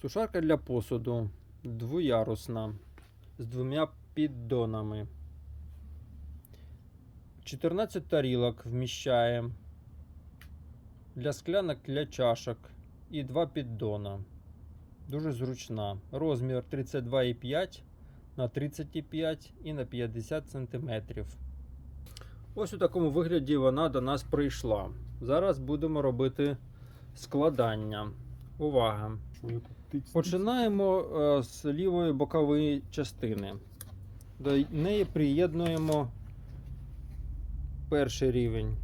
Сушарка для посуду двоярусна з двома піддонами. 14 тарілок вміщає для склянок, для чашок і два піддона. Дуже зручна. Розмір 32,5 на 35 і на 50 см. Ось у такому вигляді вона до нас прийшла. Зараз будемо робити складання. Увага! Починаємо е, з лівої бокової частини. До неї приєднуємо перший рівень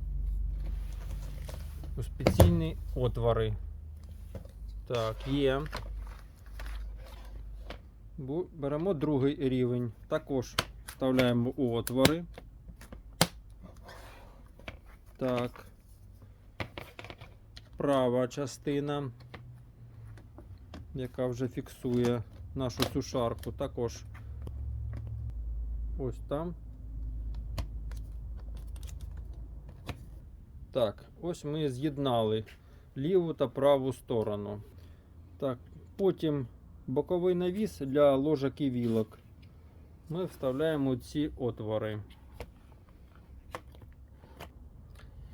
у спеційні отвори. Так, є. Беремо другий рівень. Також вставляємо у отвори. Так. Права частина яка вже фіксує нашу сушарку. Також ось там. Так, ось ми з'єднали ліву та праву сторону. Так, потім боковий навіс для ложок і вілок. Ми вставляємо ці отвори.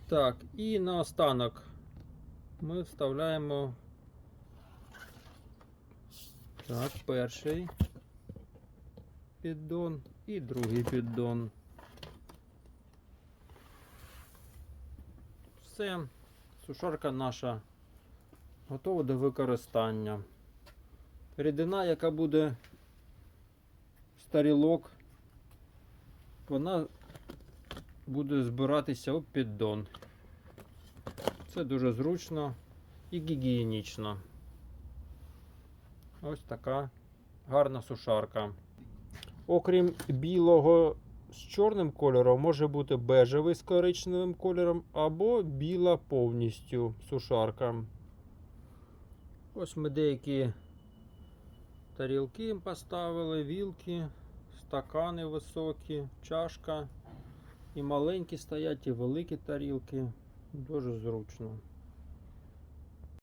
Так, і наостанок ми вставляємо так, перший піддон і другий піддон. Все, сушарка наша готова до використання. Рідина, яка буде в старілок, вона буде збиратися у піддон. Це дуже зручно і гігієнічно. Ось така гарна сушарка. Окрім білого з чорним кольором, може бути бежевий з коричневим кольором або біла повністю сушарка. Ось ми деякі тарілки поставили, вілки, стакани високі, чашка. І маленькі стоять, і великі тарілки. Дуже зручно.